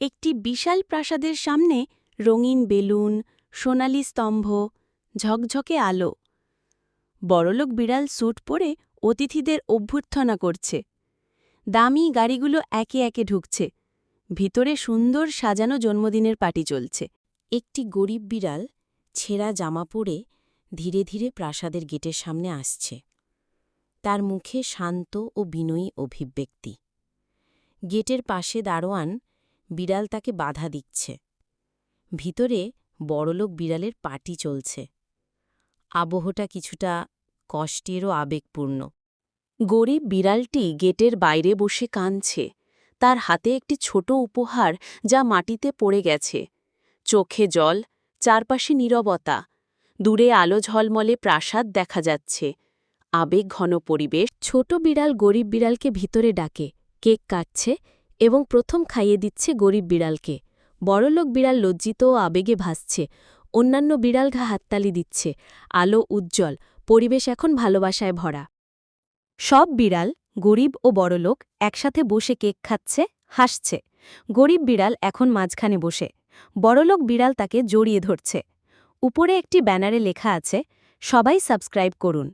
একটি বিশাল প্রাসাদের সামনে রঙিন বেলুন, সোনালি স্তম্ভ, ঝকঝকে আলো। বড়লোক বিড়াল স্যুট পরে অতিথিদের অভ্যর্থনা করছে। দামি গাড়িগুলো একে একে ঢুকছে। ভিতরে সুন্দর সাজানো জন্মদিনের পার্টি চলছে। একটি গরিব বিড়াল ছেঁড়া জামা পরে ধীরে ধীরে প্রাসাদের গেটের সামনে আসছে। তার মুখে শান্ত ও বিনয়ী অভিব্যক্তি। গেটের পাশে দারোয়ান বিড়াল তাকে বাধা দিচ্ছে। ভিতরে বড়লোক বিড়ালের পার্টি চলছে। আবহটা কিছুটা কষ্টেরও আবেগপূর্ণ। গরিব বিড়ালটি গেটের বাইরে বসে কাঁদছে। তার হাতে একটি ছোট উপহার যা মাটিতে পড়ে গেছে। চোখে জল, চারপাশে নীরবতা। দূরে আলো ঝলমলে প্রাসাদ দেখা যাচ্ছে। আবেগ ঘন পরিবেশ। ছোট বিড়াল গরিব বিড়ালকে ভিতরে ডাকে। কেক কাটছে। এবং প্রথম খাইয়ে দিচ্ছে গরিব বিড়ালকে। বড়লোক বিড়াল লজ্জিত ও আবেগে ভাসছে। অন্যান্য বিড়াল ঘা হাততালি দিচ্ছে। আলো উজ্জ্বল, পরিবেশ এখন ভালোবাসায় ভরা। সব বিড়াল, গরিব ও বড়লোক, একসাথে বসে কেক খাচ্ছে, হাসছে। গরিব বিড়াল এখন মাঝখানে বসে। বড়লোক বিড়াল তাকে জড়িয়ে ধরছে। উপরে একটি ব্যানারে লেখা আছে, সবাই সাবস্ক্রাইব করুন।